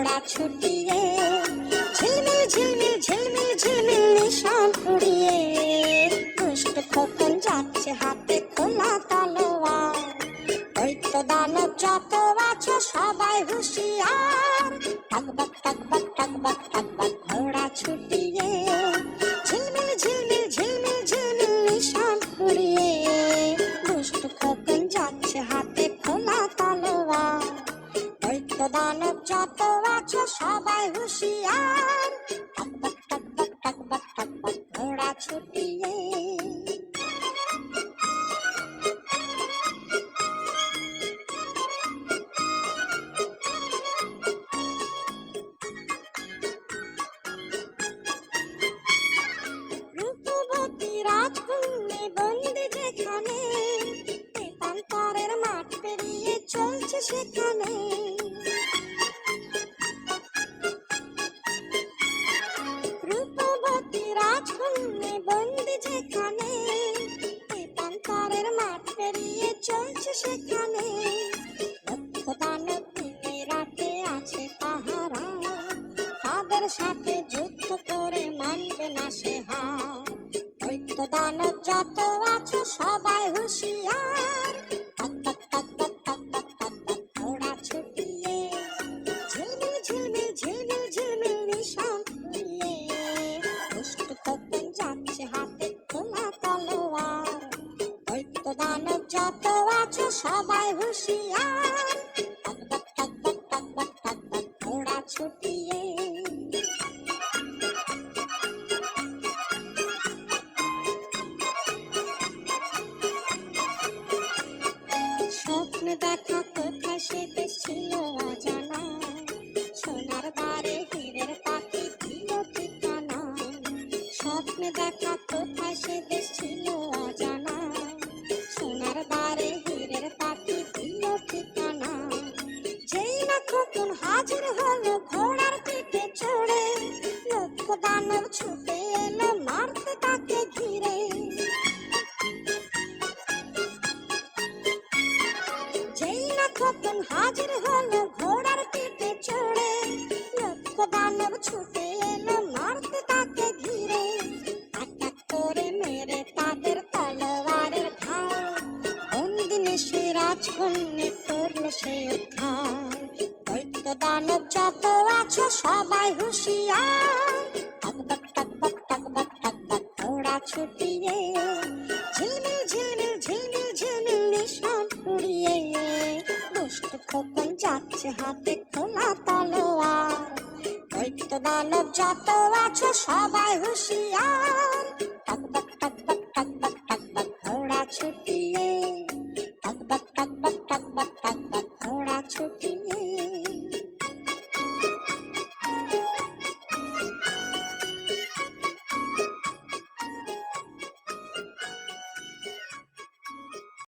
ঘোড়া ছুটিয়ে, ঝিলমিল ঝিলমিল ঝিলমিল ঝিলমিল নিশান উড়িয়ে দুষ্ট খোকন যাচ্ছে হাতে খোলা তলোয়ার। ওই তো দানব যত আছে সবাই হুঁশিয়ার। টাকবাক টাকবাক টাকবাক টাকবাক ঘোড়া ছুটিয়ে, ঝিলমিল ঝিলমিল ঝিলমিল ঝিলমিল নিশান উড়িয়ে দুষ্ট খোকন যাচ্ছে হাতে খোলা তলোয়ার। ওই তো দানব যত হুঁশিয়ার। টকবক টকবক ঘোড়া ছুটিয়ে। মাঠ চলছে সেখানে। চলছে সেখানে রাতে আছে পাহারা তাদের সাথে যুদ্ধ করে মানবে না সে হার। দৈত্য দানব যত আছে, সবাই দেখা কোথায় সে দেশ ছিল অজানা দেখা কোথায় সে দেশ ছিল অজানা হাজির হলো ঘোড়ার পিঠে চড়ে। লক্ষ দানব ছুটে এলো মারতে তাকে ঘিরে। এক করে মেরে তাদের তলোয়ারের ঘাও বন্দিনী সে রাজকন্যে করল সে উদ্ধার। দৈত্য দানব যত আছে সবাই হুঁশিয়ার। টকবক টকবক টকবক টকবক ঘোড়া ছুটিয়ে ঝিলমিল ঝিলমিল ঝিলমিল ঝিলমিল দুষ্ট খোকন যাচ্ছে হাতে খোলা তলোয়ার? দৈত্য দানব যত আছে সবাই হুঁশিয়ার।